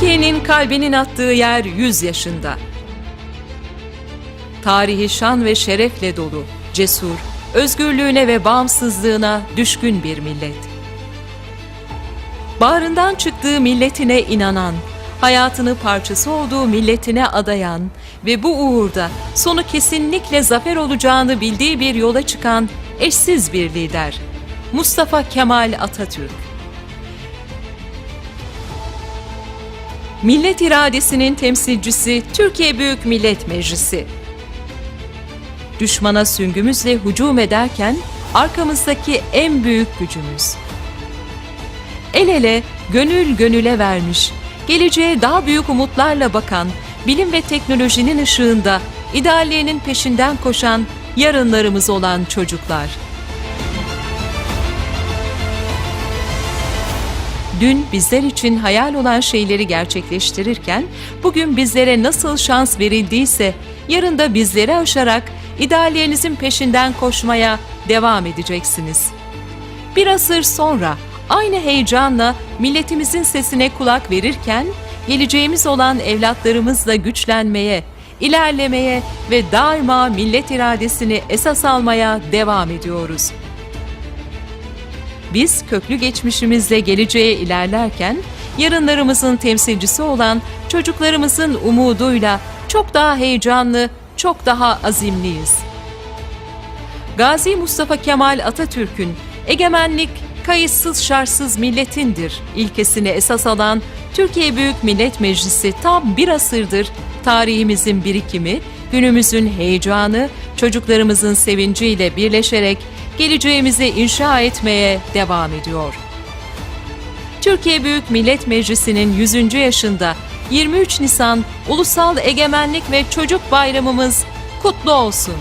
Türkiye'nin kalbinin attığı yer 100 yaşında. Tarihi şan ve şerefle dolu, cesur, özgürlüğüne ve bağımsızlığına düşkün bir millet. Bağrından çıktığı milletine inanan, hayatını parçası olduğu milletine adayan ve bu uğurda sonu kesinlikle zafer olacağını bildiği bir yola çıkan eşsiz bir lider. Mustafa Kemal Atatürk. Millet iradesinin temsilcisi Türkiye Büyük Millet Meclisi. Düşmana süngümüzle hücum ederken arkamızdaki en büyük gücümüz. El ele, gönül gönüle vermiş, geleceğe daha büyük umutlarla bakan, bilim ve teknolojinin ışığında ideallerinin peşinden koşan yarınlarımız olan çocuklar. Dün bizler için hayal olan şeyleri gerçekleştirirken bugün bizlere nasıl şans verildiyse yarın da bizleri aşarak ideallerinizin peşinden koşmaya devam edeceksiniz. Bir asır sonra aynı heyecanla milletimizin sesine kulak verirken geleceğimiz olan evlatlarımızla güçlenmeye, ilerlemeye ve daima millet iradesini esas almaya devam ediyoruz. Biz köklü geçmişimizle geleceğe ilerlerken yarınlarımızın temsilcisi olan çocuklarımızın umuduyla çok daha heyecanlı, çok daha azimliyiz. Gazi Mustafa Kemal Atatürk'ün egemenlik kayıtsız şartsız milletindir ilkesini esas alan Türkiye Büyük Millet Meclisi tam bir asırdır tarihimizin birikimi, günümüzün heyecanı, çocuklarımızın sevinciyle birleşerek geleceğimizi inşa etmeye devam ediyor. Türkiye Büyük Millet Meclisi'nin 100. yaşında 23 Nisan Ulusal Egemenlik ve Çocuk Bayramımız kutlu olsun.